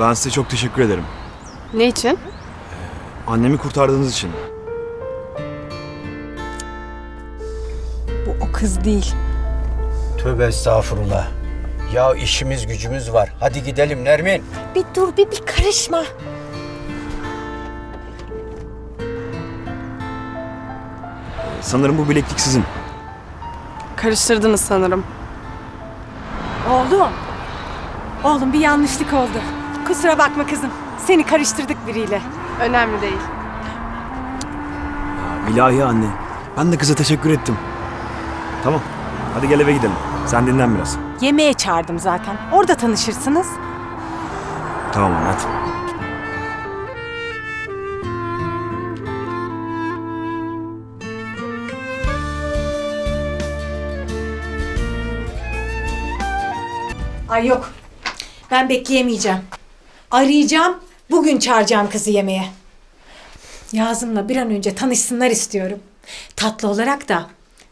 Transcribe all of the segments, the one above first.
Ben size çok teşekkür ederim. Ne için? Annemi kurtardığınız için. Bu o kız değil. Tövbe estağfurullah. Ya işimiz gücümüz var. Hadi gidelim Nermin. Bir dur bir, bir karışma. Sanırım bu bileklik sizin. Karıştırdınız sanırım. Oğlum. Oğlum bir yanlışlık oldu. Kusura bakma kızım. Seni karıştırdık biriyle. Önemli değil. İlahi anne. Ben de kıza teşekkür ettim. Tamam. Hadi gel eve gidelim. Sen dinlen biraz. Yemeğe çağırdım zaten. Orada tanışırsınız. Tamam anne hadi. Ay yok. Ben bekleyemeyeceğim. Arayacağım. Bugün çağıracağım kızı yemeğe. Yazım'la bir an önce tanışsınlar istiyorum. Tatlı olarak da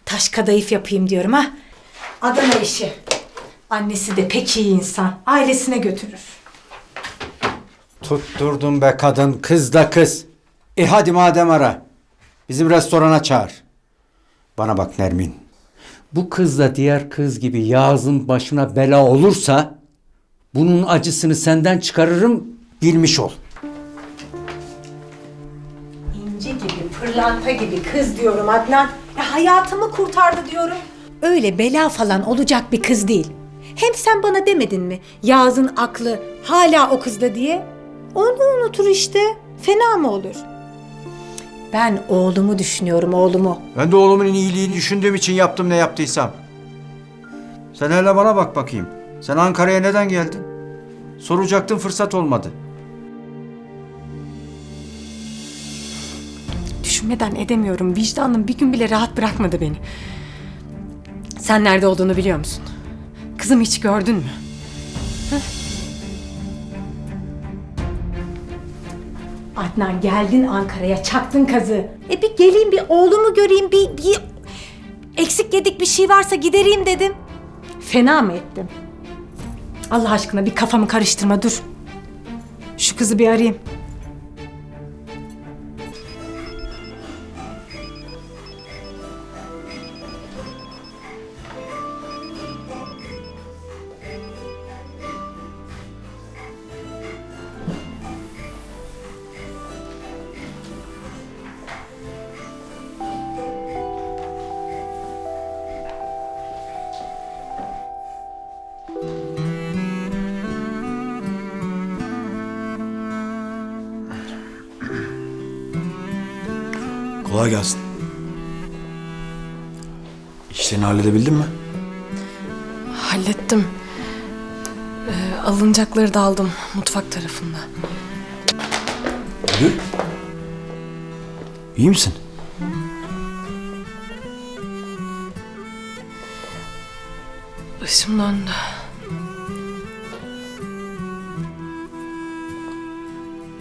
taş kadayıf yapayım diyorum ha. Adana işi. Annesi de pek iyi insan. Ailesine götürür. Tutturdun be kadın. Kız da kız. E hadi madem ara. Bizim restorana çağır. Bana bak Nermin. Bu kız da diğer kız gibi Yağız'ın başına bela olursa bunun acısını senden çıkarırım bilmiş ol. İnci gibi, pırlanta gibi kız diyorum Adnan. Ya hayatımı kurtardı diyorum. Öyle bela falan olacak bir kız değil. Hem sen bana demedin mi? Yağız'ın aklı hala o kızda diye. Onu unutur işte. Fena mı olur? Ben oğlumu düşünüyorum oğlumu. Ben de oğlumun iyiliğini düşündüğüm için yaptım ne yaptıysam. Sen hele bana bak bakayım. Sen Ankara'ya neden geldin? Soracaktın fırsat olmadı. Düşünmeden edemiyorum. Vicdanım bir gün bile rahat bırakmadı beni. Sen nerede olduğunu biliyor musun? Kızımı hiç gördün mü? Hı? Adnan geldin Ankara'ya çaktın kazı. E bir geleyim bir oğlumu göreyim bir, bir eksik yedik bir şey varsa gidereyim dedim. Fena mı ettim? Allah aşkına bir kafamı karıştırma dur. Şu kızı bir arayayım. Kolay gelsin. İşlerini halledebildin mi? Hallettim. Ee, alınacakları da aldım mutfak tarafında. Gül. İyi misin? Başım döndü.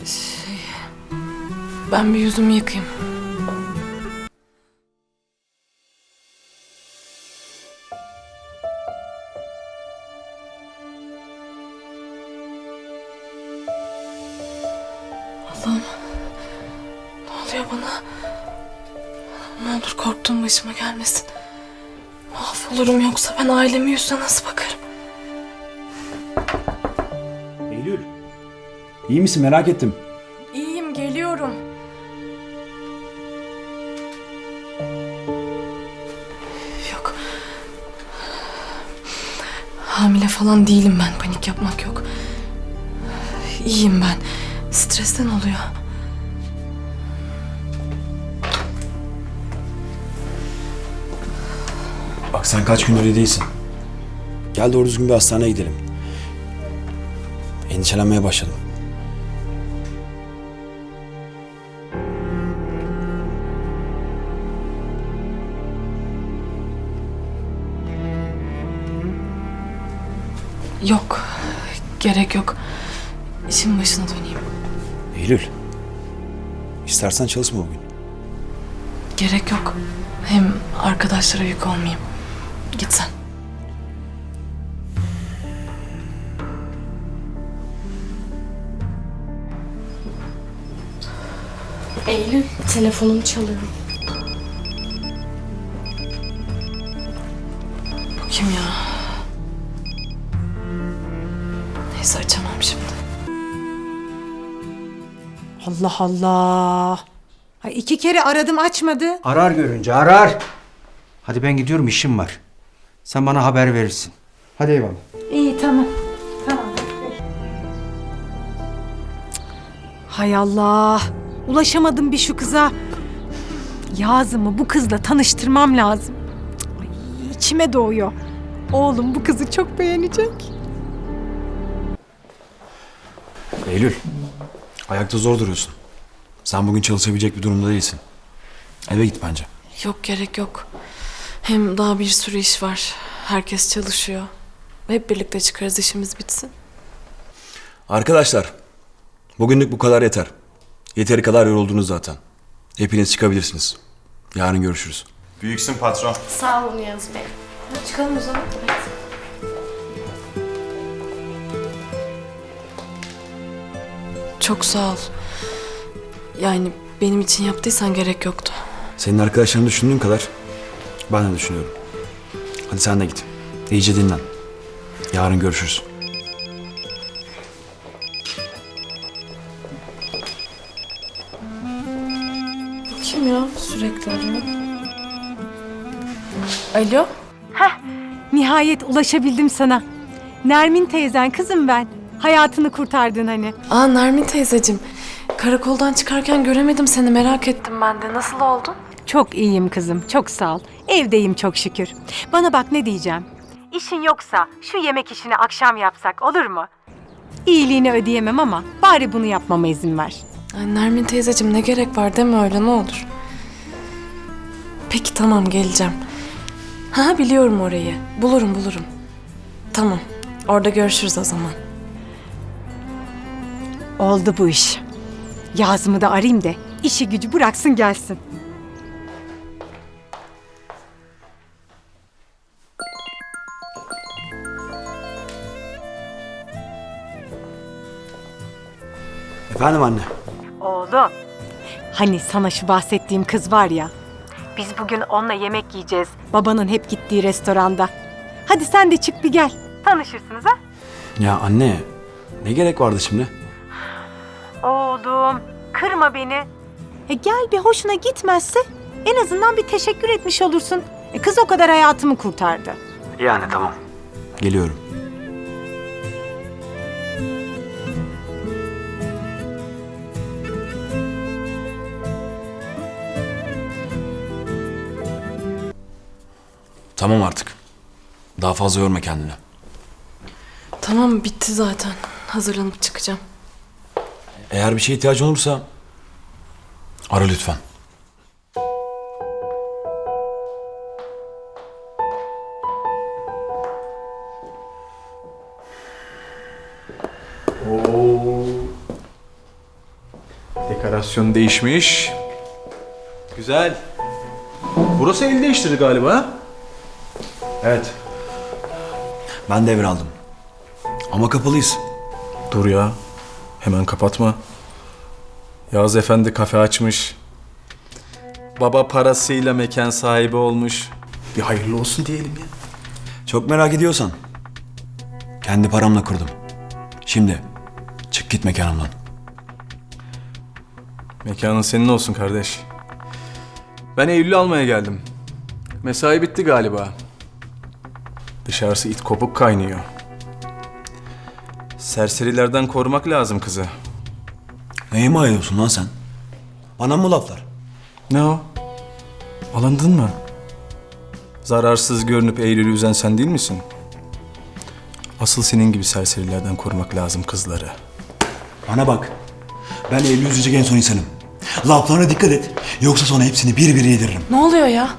Şey, ben bir yüzümü yıkayayım. Allah'ım. Ne oluyor bana? Ne olur korktuğum başıma gelmesin. Mahvolurum yoksa ben ailemin yüzüne nasıl bakarım? Eylül. İyi misin merak ettim. İyiyim geliyorum. Yok. Hamile falan değilim ben. Panik yapmak yok. İyiyim ben. Stresten oluyor. Bak sen kaç gündür iyi değilsin. Gel doğru düzgün bir hastaneye gidelim. Endişelenmeye başladım. Yok. Gerek yok. İşin başına döneyim. Eylül. İstersen çalışma bugün. Gerek yok. Hem arkadaşlara yük olmayayım. Git sen. Eylül, telefonum çalıyor. Bu kim ya? Neyse açamam şimdi. Allah Allah. Ay iki kere aradım açmadı. Arar görünce arar. Hadi ben gidiyorum işim var. Sen bana haber verirsin. Hadi eyvallah. İyi tamam. Tamam. Hay Allah. Ulaşamadım bir şu kıza. Yazımı bu kızla tanıştırmam lazım. Ay, içime doğuyor. Oğlum bu kızı çok beğenecek. Eylül. Ayakta zor duruyorsun. Sen bugün çalışabilecek bir durumda değilsin. Eve git bence. Yok gerek yok. Hem daha bir sürü iş var. Herkes çalışıyor. Hep birlikte çıkarız işimiz bitsin. Arkadaşlar. Bugünlük bu kadar yeter. Yeteri kadar yoruldunuz zaten. Hepiniz çıkabilirsiniz. Yarın görüşürüz. Büyüksün patron. Sağ olun Yaz Bey. Hadi çıkalım o zaman. Çok sağ ol. Yani benim için yaptıysan gerek yoktu. Senin arkadaşlarını düşündüğün kadar ben de düşünüyorum. Hadi sen de git. İyice dinlen. Yarın görüşürüz. Kim ya sürekli arıyor? Alo? Nihayet ulaşabildim sana. Nermin teyzen kızım ben. Hayatını kurtardın hani. Aa Nermin teyzeciğim. Karakoldan çıkarken göremedim seni merak ettim ben de. Nasıl oldun? Çok iyiyim kızım, çok sağ ol. Evdeyim çok şükür. Bana bak ne diyeceğim. İşin yoksa şu yemek işini akşam yapsak olur mu? İyiliğini ödeyemem ama bari bunu yapmama izin ver. Ay Nermin teyzeciğim ne gerek var deme öyle ne olur. Peki tamam geleceğim. Ha biliyorum orayı. Bulurum bulurum. Tamam. Orada görüşürüz o zaman. Oldu bu iş. Yazımı da arayayım da işi gücü bıraksın gelsin. Efendim anne. Oğlum. Hani sana şu bahsettiğim kız var ya. Biz bugün onunla yemek yiyeceğiz. Babanın hep gittiği restoranda. Hadi sen de çık bir gel. Tanışırsınız ha? Ya anne ne gerek vardı şimdi? Oğlum kırma beni. E gel bir hoşuna gitmezse en azından bir teşekkür etmiş olursun. E kız o kadar hayatımı kurtardı. Yani tamam. Geliyorum. Tamam artık. Daha fazla yorma kendini. Tamam bitti zaten. Hazırlanıp çıkacağım. Eğer bir şeye ihtiyacın olursa ara lütfen. Dekorasyon değişmiş. Güzel. Burası el değiştirdi galiba. Evet. Ben devraldım. Ama kapalıyız. Dur ya. Hemen kapatma. Yağız Efendi kafe açmış. Baba parasıyla mekan sahibi olmuş. Bir hayırlı olsun diyelim ya. Çok merak ediyorsan. Kendi paramla kurdum. Şimdi çık git mekanımdan. Mekanın senin olsun kardeş. Ben Eylül'ü almaya geldim. Mesai bitti galiba. Dışarısı it kopuk kaynıyor. Serserilerden korumak lazım kızı. Neyi mi ayıyorsun lan sen? Bana mı laflar? Ne o? Alındın mı? Zararsız görünüp Eylül'ü üzen sen değil misin? Asıl senin gibi serserilerden korumak lazım kızları. Bana bak. Ben Eylül üzecek en son insanım. Laflarına dikkat et. Yoksa sonra hepsini bir bir yediririm. Ne oluyor ya?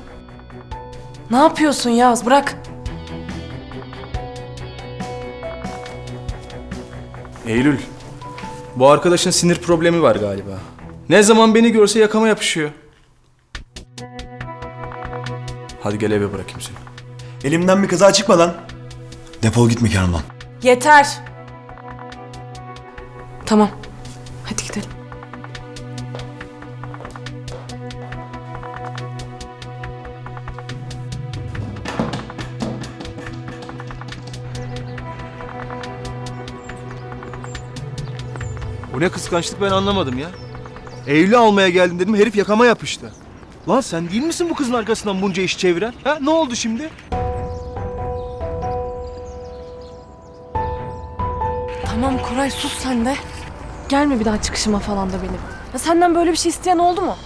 Ne yapıyorsun Yaz? Bırak. Eylül, bu arkadaşın sinir problemi var galiba. Ne zaman beni görse yakama yapışıyor. Hadi gel eve bırakayım seni. Elimden bir kaza çıkmadan. Defol git mekanımdan. Yeter. Tamam. Hadi gidelim. Bu ne kıskançlık ben anlamadım ya. Evli almaya geldim dedim herif yakama yapıştı. Lan sen değil misin bu kızın arkasından bunca iş çeviren? Ha ne oldu şimdi? Tamam Koray sus sen de. Gelme bir daha çıkışıma falan da benim. Ya senden böyle bir şey isteyen oldu mu?